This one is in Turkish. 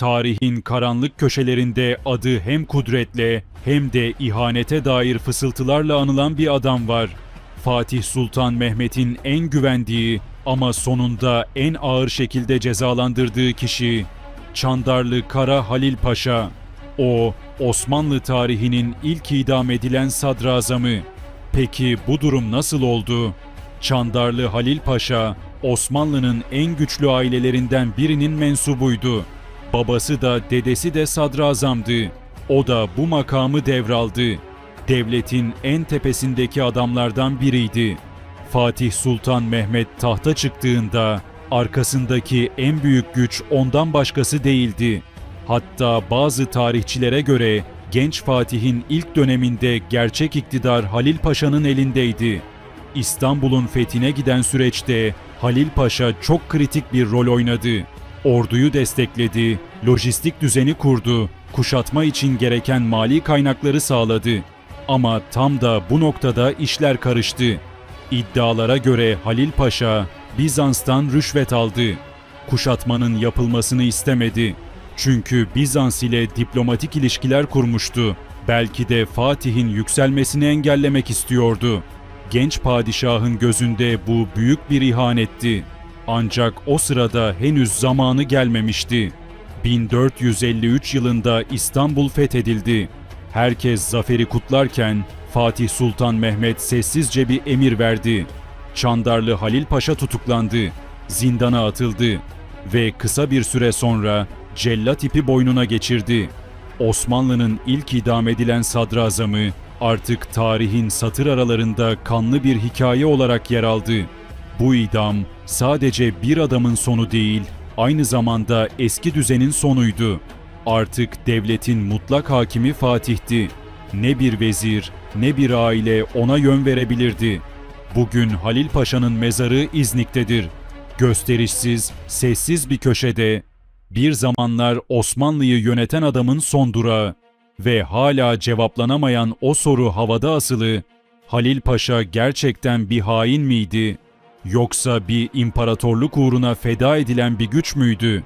Tarihin karanlık köşelerinde adı hem kudretle hem de ihanete dair fısıltılarla anılan bir adam var. Fatih Sultan Mehmet'in en güvendiği ama sonunda en ağır şekilde cezalandırdığı kişi Çandarlı Kara Halil Paşa. O, Osmanlı tarihinin ilk idam edilen sadrazamı. Peki bu durum nasıl oldu? Çandarlı Halil Paşa, Osmanlı'nın en güçlü ailelerinden birinin mensubuydu. Babası da dedesi de sadrazamdı. O da bu makamı devraldı. Devletin en tepesindeki adamlardan biriydi. Fatih Sultan Mehmet tahta çıktığında arkasındaki en büyük güç ondan başkası değildi. Hatta bazı tarihçilere göre genç Fatih'in ilk döneminde gerçek iktidar Halil Paşa'nın elindeydi. İstanbul'un fethine giden süreçte Halil Paşa çok kritik bir rol oynadı. Orduyu destekledi, lojistik düzeni kurdu, kuşatma için gereken mali kaynakları sağladı. Ama tam da bu noktada işler karıştı. İddialara göre Halil Paşa Bizans'tan rüşvet aldı. Kuşatmanın yapılmasını istemedi. Çünkü Bizans ile diplomatik ilişkiler kurmuştu. Belki de Fatih'in yükselmesini engellemek istiyordu. Genç padişahın gözünde bu büyük bir ihanetti. Ancak o sırada henüz zamanı gelmemişti. 1453 yılında İstanbul fethedildi. Herkes zaferi kutlarken Fatih Sultan Mehmet sessizce bir emir verdi. Çandarlı Halil Paşa tutuklandı, zindana atıldı ve kısa bir süre sonra cellat ipi boynuna geçirdi. Osmanlı'nın ilk idam edilen sadrazamı artık tarihin satır aralarında kanlı bir hikaye olarak yer aldı. Bu idam sadece bir adamın sonu değil, aynı zamanda eski düzenin sonuydu. Artık devletin mutlak hakimi Fatih'ti. Ne bir vezir, ne bir aile ona yön verebilirdi. Bugün Halil Paşa'nın mezarı İznik'tedir. Gösterişsiz, sessiz bir köşede, bir zamanlar Osmanlı'yı yöneten adamın son durağı ve hala cevaplanamayan o soru havada asılı, Halil Paşa gerçekten bir hain miydi? Yoksa bir imparatorluk uğruna feda edilen bir güç müydü?